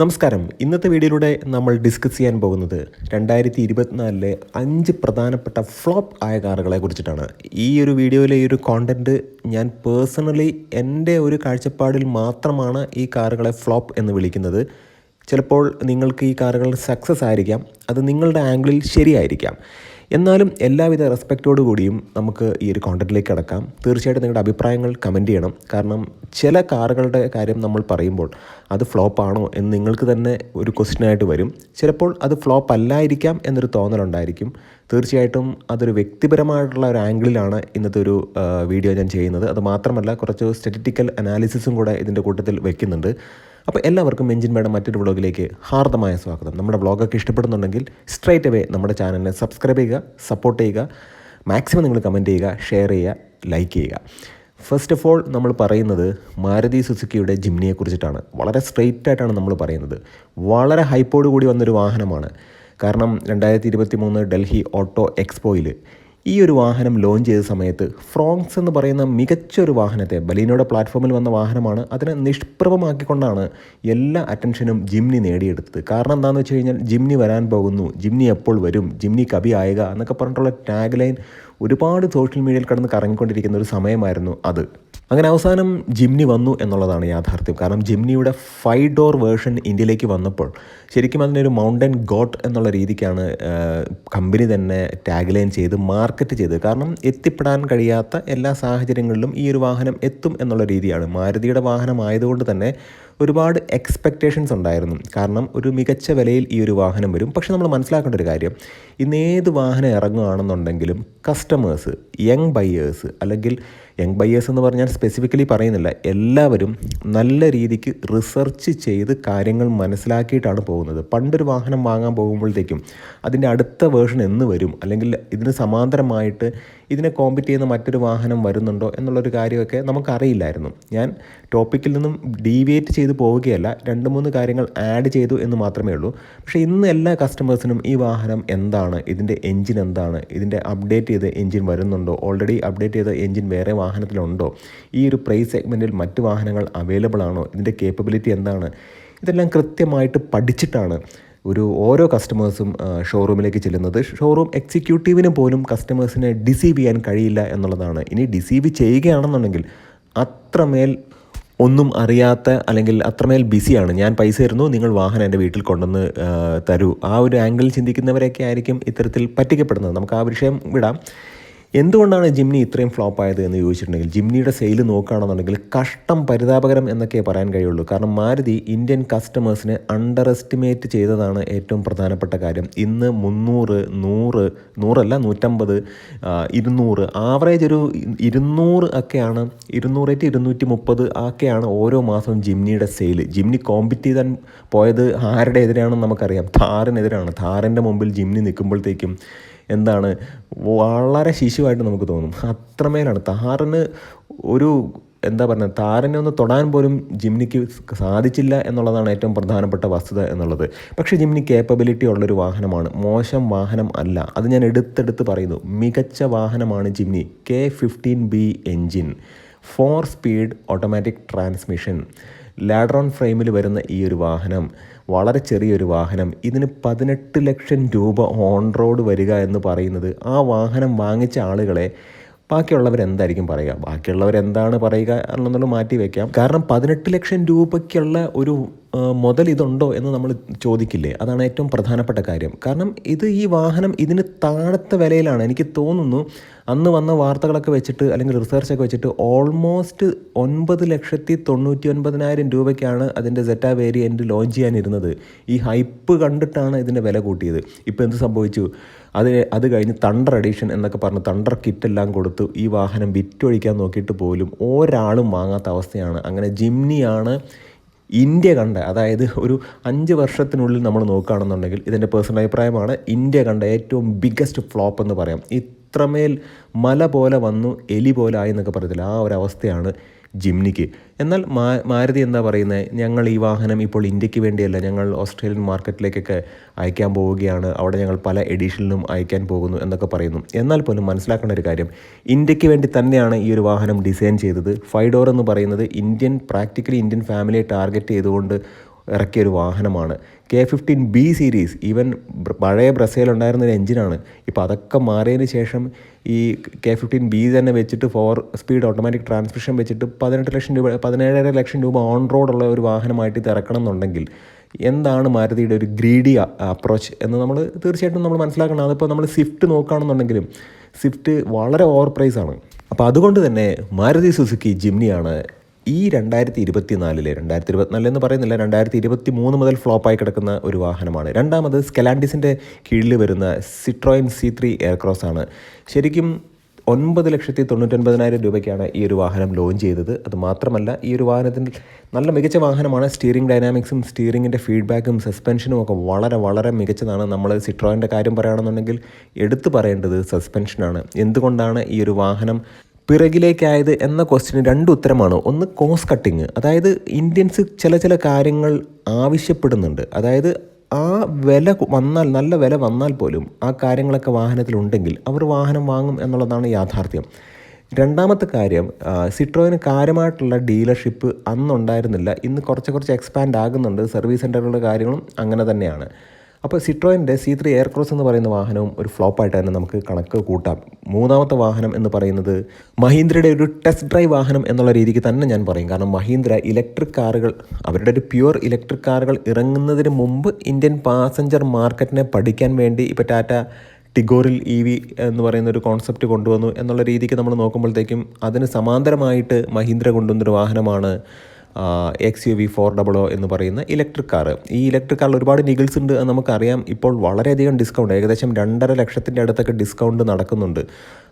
നമസ്കാരം. ഇന്നത്തെ വീഡിയോയിലൂടെ നമ്മൾ ഡിസ്കസ് ചെയ്യാൻ പോകുന്നത് രണ്ടായിരത്തി ഇരുപത്തിനാലിലെ അഞ്ച് പ്രധാനപ്പെട്ട ഫ്ലോപ്പ് ആയ കാറുകളെ കുറിച്ചിട്ടാണ്. ഈ ഒരു വീഡിയോയിലെ ഈ ഒരു കോണ്ടന്റ് ഞാൻ പേഴ്സണലി എന്റെ ഒരു കാഴ്ചപ്പാടിൽ മാത്രമാണ് ഈ കാറുകളെ ഫ്ലോപ്പ് എന്ന് വിളിക്കുന്നത്. ചിലപ്പോൾ നിങ്ങൾക്ക് ഈ കാറുകൾ സക്സസ് ആയിരിക്കാം. അത് നിങ്ങളുടെ ആംഗിളിൽ ശരിയായിരിക്കാം. എന്നാലും എല്ലാവിധ റെസ്പെക്റ്റോടു കൂടിയും നമുക്ക് ഈ ഒരു കോണ്ടന്റിലേക്ക് കിടക്കാം. തീർച്ചയായിട്ടും നിങ്ങളുടെ അഭിപ്രായങ്ങൾ കമന്റ് ചെയ്യണം. കാരണം ചില കാറുകളുടെ കാര്യം നമ്മൾ പറയുമ്പോൾ അത് ഫ്ലോപ്പാണോ എന്ന് നിങ്ങൾക്ക് തന്നെ ഒരു ക്വസ്റ്റ്യനായിട്ട് വരും. ചിലപ്പോൾ അത് ഫ്ലോപ്പ് അല്ലായിരിക്കാം എന്നൊരു തോന്നലുണ്ടായിരിക്കും തീർച്ചയായിട്ടും അതൊരു വ്യക്തിപരമായിട്ടുള്ള ഒരു ആംഗിളിലാണ് ഇന്നത്തെ ഒരു വീഡിയോ ഞാൻ ചെയ്യുന്നത്. അത് മാത്രമല്ല കുറച്ച് സ്റ്റാറ്റിറ്റിക്കൽ അനാലിസിസും കൂടെ ഇതിന്റെ കൂട്ടത്തിൽ വെക്കുന്നുണ്ട്. അപ്പോൾ എല്ലാവർക്കും എഞ്ചിൻ മേഡം മറ്റൊരു വ്ളോഗിലേക്ക് ഹാർദമായ സ്വാഗതം. നമ്മുടെ വ്ളോഗൊക്കെ ഇഷ്ടപ്പെടുന്നുണ്ടെങ്കിൽ സ്ട്രൈറ്റ് അവേ നമ്മുടെ ചാനലിനെ സബ്സ്ക്രൈബ് ചെയ്യുക സപ്പോർട്ട് ചെയ്യുക മാക്സിമം നിങ്ങൾ കമന്റ് ചെയ്യുക ഷെയർ ചെയ്യുക ലൈക്ക് ചെയ്യുക. ഫസ്റ്റ് ഓഫ് ഓൾ നമ്മൾ പറയുന്നത് മാരുതി സുസുക്കിയുടെ ജിംനിയെ കുറിച്ചിട്ടാണ്. വളരെ സ്ട്രെയിറ്റ് ആയിട്ടാണ് നമ്മൾ പറയുന്നത്. വളരെ ഹൈപ്പോട് കൂടി വന്നൊരു വാഹനമാണ്. കാരണം രണ്ടായിരത്തി ഇരുപത്തി മൂന്ന് ഡൽഹി ഓട്ടോ എക്സ്പോയിൽ ഈ ഒരു വാഹനം ലോഞ്ച് ചെയ്ത സമയത്ത് ഫ്രോങ്സ് എന്ന് പറയുന്ന മികച്ച ഒരു വാഹനത്തെ ബലീനോയുടെ പ്ലാറ്റ്ഫോമിൽ വന്ന വാഹനമാണ് അതിനെ നിഷ്പ്രഭമാക്കിക്കൊണ്ടാണ് എല്ലാ അറ്റൻഷനും ജിംനി നേടിയെടുത്തത്. കാരണം എന്താണെന്ന് വെച്ച് കഴിഞ്ഞാൽ ജിംനി വരാൻ പോകുന്നു. ജിംനി എപ്പോൾ വരും? ജിംനി കവി ആയുക എന്നൊക്കെ പറഞ്ഞിട്ടുള്ള ടാഗ് ലൈൻ ഒരുപാട് സോഷ്യൽ മീഡിയയിൽ കടന്ന് കറങ്ങിക്കൊണ്ടിരിക്കുന്ന ഒരു സമയമായിരുന്നു അത്. അങ്ങനെ അവസാനം ജിംനി വന്നു എന്നുള്ളതാണ് യാഥാർത്ഥ്യം. കാരണം ജിംനിയുടെ ഫൈവ് ഡോർ വേർഷൻ ഇന്ത്യയിലേക്ക് വന്നപ്പോൾ ശരിക്കും അതിനൊരു മൗണ്ടൻ ഗോട്ട് എന്നുള്ള രീതിക്കാണ് കമ്പനി തന്നെ ടാഗ്ലൈൻ ചെയ്ത് മാർക്കറ്റ് ചെയ്ത് കാരണം എത്തിപ്പെടാൻ കഴിയാത്ത എല്ലാ സാഹചര്യങ്ങളിലും ഈ ഒരു വാഹനം എത്തും എന്നുള്ള രീതിയാണ്. മാരുതിയുടെ വാഹനമായതുകൊണ്ട് തന്നെ ഒരുപാട് എക്സ്പെക്റ്റേഷൻസ് ഉണ്ടായിരുന്നു. കാരണം ഒരു മികച്ച വിലയിൽ ഈ ഒരു വാഹനം വരും. പക്ഷെ നമ്മൾ മനസ്സിലാക്കേണ്ട ഒരു കാര്യം ഇന്ന് ഏത് വാഹനം ഇറങ്ങുകയാണെന്നുണ്ടെങ്കിലും കസ്റ്റമേഴ്സ് യങ് ബയേഴ്സ് അല്ലെങ്കിൽ യങ് ബയേഴ്സ് എന്ന് പറഞ്ഞാൽ സ്പെസിഫിക്കലി പറയുന്നില്ല. എല്ലാവരും നല്ല രീതിക്ക് റിസർച്ച് ചെയ്ത് കാര്യങ്ങൾ മനസ്സിലാക്കിയിട്ടാണ് പോകുന്നത്. പണ്ടൊരു വാഹനം വാങ്ങാൻ പോകുമ്പോഴത്തേക്കും അതിന്റെ അടുത്ത വേർഷൻ എന്ന് വരും. അല്ലെങ്കിൽ ഇതിന് സമാന്തരമായിട്ട് ഇതിനെ കോമ്പറ്റ് ചെയ്യുന്ന മറ്റൊരു വാഹനം വരുന്നുണ്ടോ എന്നുള്ളൊരു കാര്യമൊക്കെ നമുക്കറിയില്ലായിരുന്നു. ഞാൻ ടോപ്പിക്കിൽ നിന്നും ഡീവിയേറ്റ് ചെയ്ത് പോവുകയല്ല. രണ്ട് മൂന്ന് കാര്യങ്ങൾ ആഡ് ചെയ്തു എന്ന് മാത്രമേ ഉള്ളൂ. പക്ഷേ ഇന്ന് എല്ലാ കസ്റ്റമേഴ്സിനും ഈ വാഹനം എന്താണ്? ഇതിന്റെ എൻജിൻ എന്താണ്? ഇതിന്റെ അപ്ഡേറ്റ് ചെയ്ത എഞ്ചിൻ വരുന്നുണ്ടോ? ഓൾറെഡി അപ്ഡേറ്റ് ചെയ്ത എഞ്ചിൻ വേറെ വാഹനത്തിലുണ്ടോ? ഈ ഒരു പ്രൈസ് സെഗ്മെന്റിൽ മറ്റ് വാഹനങ്ങൾ അവൈലബിൾ ആണോ? ഇതിന്റെ കേപ്പബിലിറ്റി എന്താണ്? ഇതെല്ലാം കൃത്യമായിട്ട് പഠിച്ചിട്ടാണ് ഒരു ഓരോ കസ്റ്റമേഴ്സും ഷോറൂമിലേക്ക് ചെല്ലുന്നത്. ഷോറൂം എക്സിക്യൂട്ടീവിന് പോലും കസ്റ്റമേഴ്സിനെ ഡിസീവ് ചെയ്യാൻ കഴിയില്ല എന്നുള്ളതാണ്. ഇനി ഡിസീവ് ചെയ്യുകയാണെന്നുണ്ടെങ്കിൽ അത്രമേൽ ഒന്നും അറിയാത്ത അല്ലെങ്കിൽ അത്രമേൽ ബിസിയാണ്. ഞാൻ പൈസ തരുന്നു നിങ്ങൾ വാഹനം എന്റെ വീട്ടിൽ കൊണ്ടുവന്ന് തരൂ. ആ ഒരു ആംഗിൾ ചിന്തിക്കുന്നവരൊക്കെ ആയിരിക്കും ഇത്തരത്തിൽ പറ്റിക്കപ്പെടുന്നത്. നമുക്ക് ആ വിഷയം വിടാം. എന്തുകൊണ്ടാണ് ജിംനി ഇത്രയും ഫ്ലോപ്പ് ആയത് എന്ന് ചോദിച്ചിട്ടുണ്ടെങ്കിൽ ജിംനിയുടെ സെയിൽ നോക്കുകയാണെന്നുണ്ടെങ്കിൽ കഷ്ടം പരിതാപകരം എന്നൊക്കെ പറയാൻ കഴിയുള്ളൂ. കാരണം മാരുതി ഇന്ത്യൻ കസ്റ്റമേഴ്സിനെ അണ്ടർ എസ്റ്റിമേറ്റ് ചെയ്തതാണ് ഏറ്റവും പ്രധാനപ്പെട്ട കാര്യം. ഇന്ന് മുന്നൂറ് നൂറ് നൂറല്ല നൂറ്റമ്പത് ഇരുന്നൂറ് ആവറേജ് ഒരു ഇരുന്നൂറ് ഒക്കെയാണ് ഇരുന്നൂറേറ്റ് ഇരുന്നൂറ്റി മുപ്പത് ഒക്കെയാണ് ഓരോ മാസവും ജിംനിയുടെ സെയിൽ ജിംനി കോമ്പറ്റ് ചെയ്താൻ പോയത് ആരുടെ എതിരാണെന്ന് നമുക്കറിയാം. ഥാറിനെതിരാണ്. ഥാറിന്റെ മുമ്പിൽ ജിംനി നിൽക്കുമ്പോഴത്തേക്കും എന്താണ് വളരെ ശിശുവായിട്ട് നമുക്ക് തോന്നും. അത്രമേലാണ്. താറിന് ഒരു എന്താ പറയുക താരനെ ഒന്ന് തൊടാൻ പോലും ജിംനിക്ക് സാധിച്ചില്ല എന്നുള്ളതാണ് ഏറ്റവും പ്രധാനപ്പെട്ട വസ്തുത എന്നുള്ളത്. പക്ഷേ ജിംനി കേപ്പബിലിറ്റി ഉള്ളൊരു വാഹനമാണ്. മോശം വാഹനം അല്ല. അത് ഞാൻ എടുത്തെടുത്ത് പറയുന്നു. മികച്ച വാഹനമാണ് Jimny. K fifteen B engine four speed automatic transmission ladder on ഫ്രെയിമിൽ വരുന്ന ഈ ഒരു വാഹനം വളരെ ചെറിയൊരു വാഹനം ഇതിന് പതിനെട്ട് ലക്ഷം രൂപ ഓൺ റോഡ് വരിക എന്ന് പറയുന്നത് ആ വാഹനം വാങ്ങിച്ച ആളുകളെ ബാക്കിയുള്ളവരെന്തായിരിക്കും പറയുക? ബാക്കിയുള്ളവരെന്താണ് പറയുക എന്നുള്ളത് മാറ്റി വയ്ക്കാം. കാരണം പതിനെട്ട് ലക്ഷം രൂപയ്ക്കുള്ള ഒരു മുതൽ ഇതുണ്ടോ എന്ന് നമ്മൾ ചോദിക്കില്ലേ? അതാണ് ഏറ്റവും പ്രധാനപ്പെട്ട കാര്യം. കാരണം ഇത് ഈ വാഹനം ഇതിന് താഴത്തെ വിലയിലാണ്. എനിക്ക് തോന്നുന്നു അന്ന് വന്ന വാർത്തകളൊക്കെ വെച്ചിട്ട് അല്ലെങ്കിൽ റിസർച്ചൊക്കെ വെച്ചിട്ട് ഓൾമോസ്റ്റ് ഒൻപത് ലക്ഷത്തി തൊണ്ണൂറ്റി ഒൻപതിനായിരം രൂപയ്ക്കാണ് അതിന്റെ സെറ്റ വേരിയന്റ് ലോഞ്ച് ചെയ്യാനിരുന്നത്. ഈ ഹൈപ്പ് കണ്ടിട്ടാണ് ഇതിന്റെ വില കൂട്ടിയത്. ഇപ്പോൾ എന്ത് സംഭവിച്ചു? അത് അത് കഴിഞ്ഞ് തണ്ടർ എഡീഷൻ എന്നൊക്കെ പറഞ്ഞ് തണ്ടർ കിറ്റ് എല്ലാം കൊടുത്തു ഈ വാഹനം വിറ്റൊഴിക്കാൻ നോക്കിയിട്ട് പോലും ഒരാളും വാങ്ങാത്ത അവസ്ഥയാണ്. അങ്ങനെ ജിംനിയാണ് ഇന്ത്യ കണ്ട അതായത് ഒരു അഞ്ച് വർഷത്തിനുള്ളിൽ നമ്മൾ നോക്കുകയാണെന്നുണ്ടെങ്കിൽ ഇതിന്റെ പേഴ്സണൽ അഭിപ്രായമാണ് ഇന്ത്യ കണ്ട ഏറ്റവും ബിഗ്ഗസ്റ്റ് ഫ്ലോപ്പ് എന്ന് പറയാം. ഇത്രമേൽ മല പോലെ വന്നു എലി പോലെ ആയി എന്നൊക്കെ പറയത്തില്ല ആ ഒരു അവസ്ഥയാണ് ജിംനിക്ക്. എന്നാൽ മാ മാരുതി എന്താ പറയുന്നത് ഞങ്ങൾ ഈ വാഹനം ഇപ്പോൾ ഇന്ത്യയ്ക്ക് വേണ്ടിയല്ല ഞങ്ങൾ ഓസ്ട്രേലിയൻ മാർക്കറ്റിലേക്കൊക്കെ അയക്കാൻ പോവുകയാണ്. അവിടെ ഞങ്ങൾ പല എഡിഷനിലും അയക്കാൻ പോകുന്നു എന്നൊക്കെ പറയുന്നു. എന്നാൽ പോലും മനസ്സിലാക്കേണ്ട ഒരു കാര്യം ഇന്ത്യയ്ക്ക് വേണ്ടി തന്നെയാണ് ഈ ഒരു വാഹനം ഡിസൈൻ ചെയ്തത്. ഫൈഡോർ ഡോർ എന്ന് പറയുന്നത് ഇന്ത്യൻ പ്രാക്ടിക്കലി ഇന്ത്യൻ ഫാമിലിയെ ടാർഗറ്റ് ചെയ്തുകൊണ്ട് ഇറക്കിയ ഒരു വാഹനമാണ്. K fifteen B series even പഴയ ബ്രസയിലുണ്ടായിരുന്ന ഒരു എഞ്ചിനാണ്. ഇപ്പോൾ അതൊക്കെ മാറിയതിന് ശേഷം ഈ കെ ഫിഫ്റ്റീൻ ബി തന്നെ വെച്ചിട്ട് ഫോർ സ്പീഡ് ഓട്ടോമാറ്റിക് ട്രാൻസ്മിഷൻ വെച്ചിട്ട് പതിനെട്ട് ലക്ഷം രൂപ പതിനേഴര ലക്ഷം രൂപ ഓൺ റോഡുള്ള ഒരു വാഹനമായിട്ട് ഇത് ഇറക്കണം എന്നുണ്ടെങ്കിൽ എന്താണ് മാരുതിയുടെ ഒരു ഗ്രീഡി അപ്രോച്ച് എന്ന് നമ്മൾ തീർച്ചയായിട്ടും നമ്മൾ മനസ്സിലാക്കണം. അതിപ്പോൾ നമ്മൾ സ്വിഫ്റ്റ് നോക്കുകയാണെന്നുണ്ടെങ്കിലും സ്വിഫ്റ്റ് വളരെ ഓവർ പ്രൈസാണ്. അപ്പോൾ അതുകൊണ്ട് തന്നെ മാരുതി സുസുക്കി ജിംനിയാണ് ഈ രണ്ടായിരത്തി ഇരുപത്തി നാലിലെ രണ്ടായിരത്തി ഇരുപത്തിനാലിൽ എന്ന് പറയുന്നില്ല രണ്ടായിരത്തി ഇരുപത്തി മൂന്ന് മുതൽ ഫ്ലോപ്പായി കിടക്കുന്ന ഒരു വാഹനമാണ്. രണ്ടാമത് സ്കലാൻഡിസിന്റെ കീഴിൽ വരുന്ന സിട്രോയിൻ സി ത്രീ എയർക്രോസ് ആണ്. ശരിക്കും ഒൻപത് ലക്ഷത്തി തൊണ്ണൂറ്റൊൻപതിനായിരം രൂപയ്ക്കാണ് ഈ ഒരു വാഹനം ലോഞ്ച് ചെയ്തത്. അത് മാത്രമല്ല ഈ ഒരു വാഹനത്തിന്റെ നല്ല മികച്ച വാഹനമാണ്. സ്റ്റിയറിംഗ് ഡൈനാമിക്സും സ്റ്റിയറിങ്ങിന്റെ ഫീഡ്ബാക്കും സസ്പെൻഷനും ഒക്കെ വളരെ വളരെ മികച്ചതാണ്. നമ്മൾ സിട്രോയിന്റെ കാര്യം പറയുകയാണെന്നുണ്ടെങ്കിൽ എടുത്തു പറയേണ്ടത് സസ്പെൻഷനാണ് എന്തുകൊണ്ടാണ് ഈ ഒരു വാഹനം പിറകിലേക്കായത് എന്ന ക്വസ്റ്റിന് രണ്ട് ഉത്തരമാണ്. ഒന്ന് കോസ് കട്ടിങ് അതായത് ഇന്ത്യൻസ് ചില ചില കാര്യങ്ങൾ ആവശ്യപ്പെടുന്നുണ്ട്. അതായത് ആ വില വന്നാൽ നല്ല വില വന്നാൽ പോലും ആ കാര്യങ്ങളൊക്കെ വാഹനത്തിലുണ്ടെങ്കിൽ അവർ വാഹനം വാങ്ങും എന്നുള്ളതാണ് യാഥാർത്ഥ്യം. രണ്ടാമത്തെ കാര്യം സിട്രോയിന് കാര്യമായിട്ടുള്ള ഡീലർഷിപ്പ് അന്നുണ്ടായിരുന്നില്ല. ഇന്ന് കുറച്ച് കുറച്ച് എക്സ്പാൻഡ് ആകുന്നുണ്ട്. സർവീസ് സെന്ററുകളുടെ കാര്യങ്ങളും അങ്ങനെ തന്നെയാണ്. അപ്പോൾ സിട്രോയിന്റെ സി ത്രീ എയർക്രോസ് എന്ന് പറയുന്ന വാഹനവും ഒരു ഫ്ലോപ്പായിട്ട് തന്നെ നമുക്ക് കണക്ക് കൂട്ടാം. മൂന്നാമത്തെ വാഹനം എന്ന് പറയുന്നത് മഹീന്ദ്രയുടെ ഒരു ടെസ്റ്റ് ഡ്രൈവ് വാഹനം എന്നുള്ള രീതിക്ക് തന്നെ ഞാൻ പറയും. കാരണം മഹീന്ദ്ര ഇലക്ട്രിക് കാറുകൾ അവരുടെ ഒരു പ്യുവർ ഇലക്ട്രിക് കാറുകൾ ഇറങ്ങുന്നതിന് മുമ്പ് ഇന്ത്യൻ പാസഞ്ചർ മാർക്കറ്റിനെ പഠിക്കാൻ വേണ്ടി ഇപ്പോൾ ടാറ്റ ടിഗോറിൽ ഇ വി എന്ന് പറയുന്ന ഒരു കോൺസെപ്റ്റ് കൊണ്ടുവന്നു എന്നുള്ള രീതിക്ക് നമ്മൾ നോക്കുമ്പോഴത്തേക്കും അതിന് സമാന്തരമായിട്ട് മഹീന്ദ്ര കൊണ്ടുവന്നൊരു വാഹനമാണ് X U V four double O എന്ന് പറയുന്ന ഇലക്ട്രിക് കാർ ഈ ഇലക്ട്രിക് കാറിൽ ഒരുപാട് നിഗിൾസ് ഉണ്ട് എന്ന് നമുക്കറിയാം. ഇപ്പോൾ വളരെയധികം ഡിസ്കൗണ്ട് ഏകദേശം രണ്ടര ലക്ഷത്തിന്റെ അടുത്തൊക്കെ ഡിസ്കൗണ്ട് നടക്കുന്നുണ്ട്.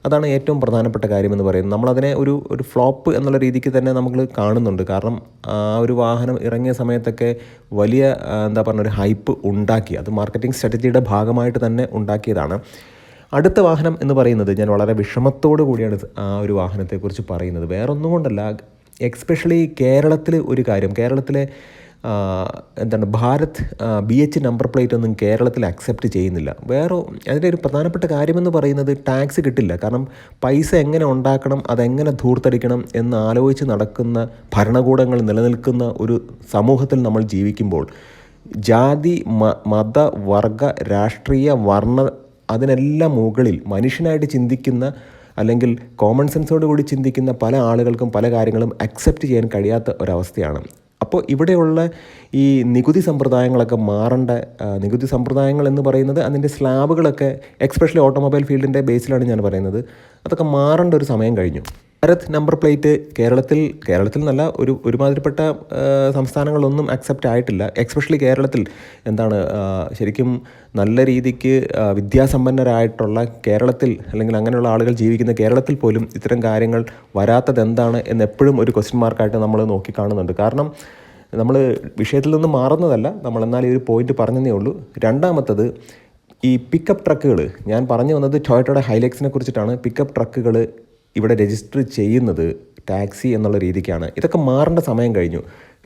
അതാണ് ഏറ്റവും പ്രധാനപ്പെട്ട കാര്യമെന്ന് പറയുന്നത്. നമ്മളതിനെ ഒരു ഒരു ഫ്ലോപ്പ് എന്നുള്ള രീതിക്ക് തന്നെ നമ്മൾ കാണുന്നുണ്ട്. കാരണം ആ ഒരു വാഹനം ഇറങ്ങിയ സമയത്തൊക്കെ വലിയ എന്താ പറയുക ഒരു ഹൈപ്പ് ഉണ്ടാക്കി. അത് മാർക്കറ്റിംഗ് സ്ട്രാറ്റജിയുടെ ഭാഗമായിട്ട് തന്നെ ഉണ്ടാക്കിയതാണ്. അടുത്ത വാഹനം എന്ന് പറയുന്നത് ഞാൻ വളരെ വിഷമത്തോടു കൂടിയാണ് ആ ഒരു വാഹനത്തെക്കുറിച്ച് പറയുന്നത്. വേറൊന്നും കൊണ്ടല്ല. എക്സ്പെഷ്യലി കേരളത്തിൽ ഒരു കാര്യം. കേരളത്തിലെ എന്താണ് Bharat B H number plate ഒന്നും കേരളത്തിൽ അക്സെപ്റ്റ് ചെയ്യുന്നില്ല. വേറെ അതിന്റെ ഒരു പ്രധാനപ്പെട്ട കാര്യമെന്ന് പറയുന്നത് ടാക്സ് കിട്ടില്ല. കാരണം പൈസ എങ്ങനെ ഉണ്ടാക്കണം അതെങ്ങനെ ധൂർത്തടിക്കണം എന്ന് ആലോചിച്ച് നടക്കുന്ന ഭരണകൂടങ്ങൾ നിലനിൽക്കുന്ന ഒരു സമൂഹത്തിൽ നമ്മൾ ജീവിക്കുമ്പോൾ ജാതി മത വർഗ രാഷ്ട്രീയ വർണ അതിനെല്ലാം മുകളിൽ മനുഷ്യനായിട്ട് ചിന്തിക്കുന്ന അല്ലെങ്കിൽ കോമൺ സെൻസോട് കൂടി ചിന്തിക്കുന്ന പല ആളുകൾക്കും പല കാര്യങ്ങളും അക്സെപ്റ്റ് ചെയ്യാൻ കഴിയാത്ത ഒരവസ്ഥയാണ്. അപ്പോൾ ഇവിടെയുള്ള ഈ നികുതി സമ്പ്രദായങ്ങളൊക്കെ മാറേണ്ട നികുതി സമ്പ്രദായങ്ങൾ എന്ന് പറയുന്നത് അതിന്റെ സ്ലാബുകളൊക്കെ എക്സ്പെഷ്യലി ഓട്ടോമൊബൈൽ ഫീൽഡിന്റെ ബേസിലാണ് ഞാൻ പറയുന്നത്. അതൊക്കെ മാറേണ്ട ഒരു സമയം കഴിഞ്ഞു. ഭാരത് നമ്പർ പ്ലേറ്റ് കേരളത്തിൽ കേരളത്തിൽ നല്ല ഒരു ഒരുമാതിരിപ്പെട്ട സംസ്ഥാനങ്ങളൊന്നും അക്സെപ്റ്റ് ആയിട്ടില്ല. എക്സ്പെഷ്യലി കേരളത്തിൽ എന്താണ് ശരിക്കും നല്ല രീതിക്ക് വിദ്യാസമ്പന്നരായിട്ടുള്ള കേരളത്തിൽ അല്ലെങ്കിൽ അങ്ങനെയുള്ള ആളുകൾ ജീവിക്കുന്ന കേരളത്തിൽ പോലും ഇത്തരം കാര്യങ്ങൾ വരാത്തത് എന്താണ് എന്ന് എപ്പോഴും ഒരു ക്വസ്റ്റ്യൻ മാർക്കായിട്ട് നമ്മൾ നോക്കിക്കാണുന്നുണ്ട് കാരണം നമ്മൾ വിഷയത്തിൽ നിന്ന് മാറുന്നതല്ല നമ്മൾ എന്നാൽ ഈ ഒരു പോയിന്റ് പറഞ്ഞതേ ഉള്ളൂ. രണ്ടാമത്തത് ഈ പിക്കപ്പ് ട്രക്കുകൾ ഞാൻ പറഞ്ഞു വന്നത് ടൊയറ്റോയുടെ ഹൈലക്സിനെ കുറിച്ചിട്ടാണ്. പിക്കപ്പ് ട്രക്കുകൾ ഇവിടെ രജിസ്റ്റർ ചെയ്യുന്നത് ടാക്സി എന്നുള്ള രീതിക്കാണ്. ഇതൊക്കെ മാറേണ്ട സമയം കഴിഞ്ഞു.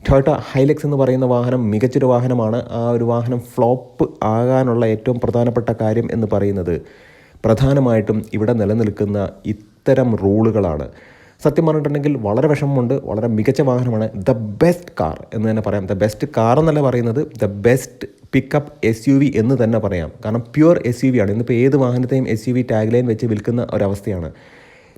ടൊയോട്ട ഹൈലക്സ് എന്ന് പറയുന്ന വാഹനം മികച്ചൊരു വാഹനമാണ്. ആ ഒരു വാഹനം ഫ്ലോപ്പ് ആകാനുള്ള ഏറ്റവും പ്രധാനപ്പെട്ട കാര്യം എന്ന് പറയുന്നത് പ്രധാനമായിട്ടും ഇവിടെ നിലനിൽക്കുന്ന ഇത്തരം റൂളുകളാണ്. സത്യം പറഞ്ഞിട്ടുണ്ടെങ്കിൽ വളരെ വിഷമമുണ്ട്. വളരെ മികച്ച വാഹനമാണ്. ദ ബെസ്റ്റ് കാർ എന്ന് തന്നെ പറയാം. ദ ബെസ്റ്റ് കാർ എന്നല്ല പറയുന്നത്. The best pickup S U V എന്ന് തന്നെ പറയാം. കാരണം പ്യുവർ എസ് യു വി ആണ്. ഇന്നിപ്പോൾ ഏത് വാഹനത്തെയും S U V tagline വെച്ച് വിൽക്കുന്ന ഒരവസ്ഥയാണ്.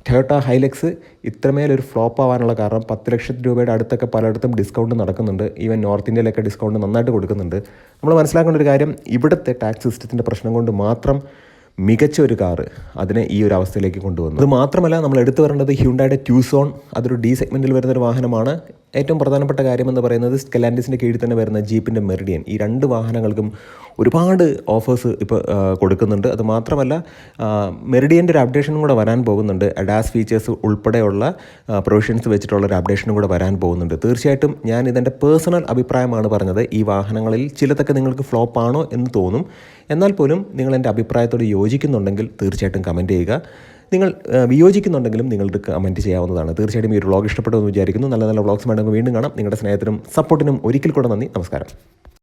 ടൊയോട്ട ഹൈലക്സ് ഇത്രമേലൊരു ഫ്ലോപ്പ് ആവാനുള്ള കാരണം പത്ത് ലക്ഷം രൂപയുടെ അടുത്തൊക്കെ പലയിടത്തും ഡിസ്കൗണ്ട് നടക്കുന്നുണ്ട്. ഈവൻ നോർത്ത് ഇന്ത്യയിലൊക്കെ ഡിസ്കൗണ്ട് നന്നായിട്ട് കൊടുക്കുന്നുണ്ട്. നമ്മൾ മനസ്സിലാക്കേണ്ട ഒരു കാര്യം ഇവിടുത്തെ ടാക്സ് സിസ്റ്റത്തിന്റെ പ്രശ്നം കൊണ്ട് മാത്രം മികച്ച ഒരു കാറ് അതിനെ ഈ ഒരു അവസ്ഥയിലേക്ക് കൊണ്ടുവന്നു. അത് മാത്രമല്ല നമ്മൾ എടുത്തു വരേണ്ടത് ഹ്യൂണ്ടായുടെ ട്യൂസോൺ അതൊരു ഡി സെഗ്മെന്റിൽ വരുന്ന ഒരു വാഹനമാണ്. ഏറ്റവും പ്രധാനപ്പെട്ട കാര്യമെന്ന് പറയുന്നത് സ്കെലാൻഡിസിന്റെ കീഴിൽ തന്നെ വരുന്ന ജീപ്പിന്റെ മെറിഡിയൻ. ഈ രണ്ട് വാഹനങ്ങൾക്കും ഒരുപാട് ഓഫേഴ്സ് ഇപ്പോൾ കൊടുക്കുന്നുണ്ട്. അത് മാത്രമല്ല മെറിഡിയന്റെ ഒരു അപ്ഡേഷനും കൂടെ വരാൻ പോകുന്നുണ്ട്. അഡാസ് ഫീച്ചേഴ്സ് ഉൾപ്പെടെയുള്ള പ്രൊവിഷൻസ് വെച്ചിട്ടുള്ള ഒരു അപ്ഡേഷനും കൂടെ വരാൻ പോകുന്നുണ്ട്. തീർച്ചയായിട്ടും ഞാൻ ഇതെന്റെ പേഴ്സണൽ അഭിപ്രായമാണ് പറഞ്ഞത്. ഈ വാഹനങ്ങളിൽ ചിലതൊക്കെ നിങ്ങൾക്ക് ഫ്ലോപ്പ് ആണോ എന്ന് തോന്നും. എന്നാൽ പോലും നിങ്ങൾ എന്റെ അഭിപ്രായത്തോട് യോജിക്കുന്നുണ്ടെങ്കിൽ തീർച്ചയായിട്ടും കമന്റ് ചെയ്യുക. നിങ്ങൾ വിയോജിക്കുന്നുണ്ടെങ്കിലും നിങ്ങൾക്ക് കമന്റ് ചെയ്യാവുന്നതാണ്. തീർച്ചയായിട്ടും ഈ ഒരു വ്ളോഗ് ഇഷ്ടപ്പെട്ടു എന്ന് വിചാരിക്കുന്നു. നല്ല നല്ല വ്ളോഗ്സ് വേണമെങ്കിൽ വീണ്ടും കാണാം. നിങ്ങളുടെ സ്നേഹത്തിനും സപ്പോർട്ടിനും ഒരിക്കൽ കൂടെ നന്ദി. നമസ്കാരം.